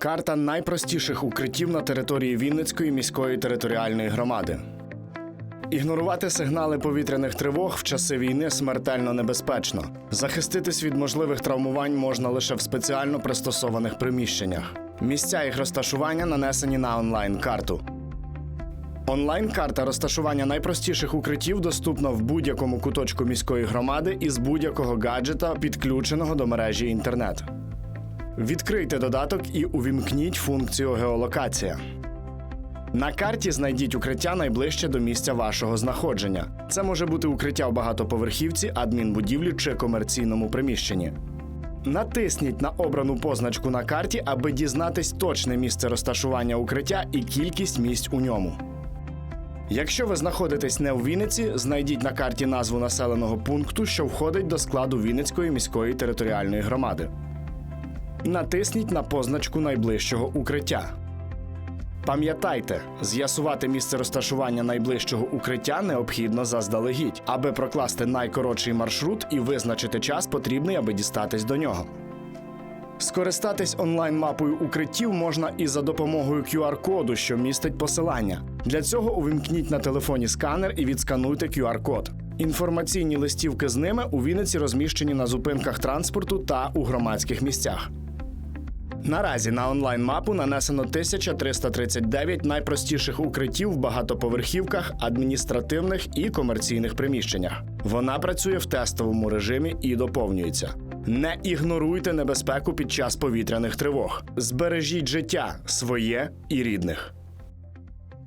Карта найпростіших укриттів на території Вінницької міської територіальної громади. Ігнорувати сигнали повітряних тривог в часи війни смертельно небезпечно. Захиститись від можливих травмувань можна лише в спеціально пристосованих приміщеннях. Місця їх розташування нанесені на онлайн-карту. Онлайн-карта розташування найпростіших укриттів доступна в будь-якому куточку міської громади із будь-якого гаджета, підключеного до мережі інтернет. Відкрийте додаток і увімкніть функцію геолокація. На карті знайдіть укриття найближче до місця вашого знаходження. Це може бути укриття в багатоповерхівці, адмінбудівлі чи комерційному приміщенні. Натисніть на обрану позначку на карті, аби дізнатись точне місце розташування укриття і кількість місць у ньому. Якщо ви знаходитесь не у Вінниці, знайдіть на карті назву населеного пункту, що входить до складу Вінницької міської територіальної громади. Натисніть на позначку найближчого укриття. Пам'ятайте, з'ясувати місце розташування найближчого укриття необхідно заздалегідь. Аби прокласти найкоротший маршрут і визначити час, потрібний, аби дістатись до нього. Скористатись онлайн-мапою укриттів можна і за допомогою QR-коду, що містить посилання. Для цього увімкніть на телефоні сканер і відскануйте QR-код. Інформаційні листівки з ними у Вінниці розміщені на зупинках транспорту та у громадських місцях. Наразі на онлайн-мапу нанесено 1339 найпростіших укриттів в багатоповерхівках, адміністративних і комерційних приміщеннях. Вона працює в тестовому режимі і доповнюється. Не ігноруйте небезпеку під час повітряних тривог. Збережіть життя своє і рідних.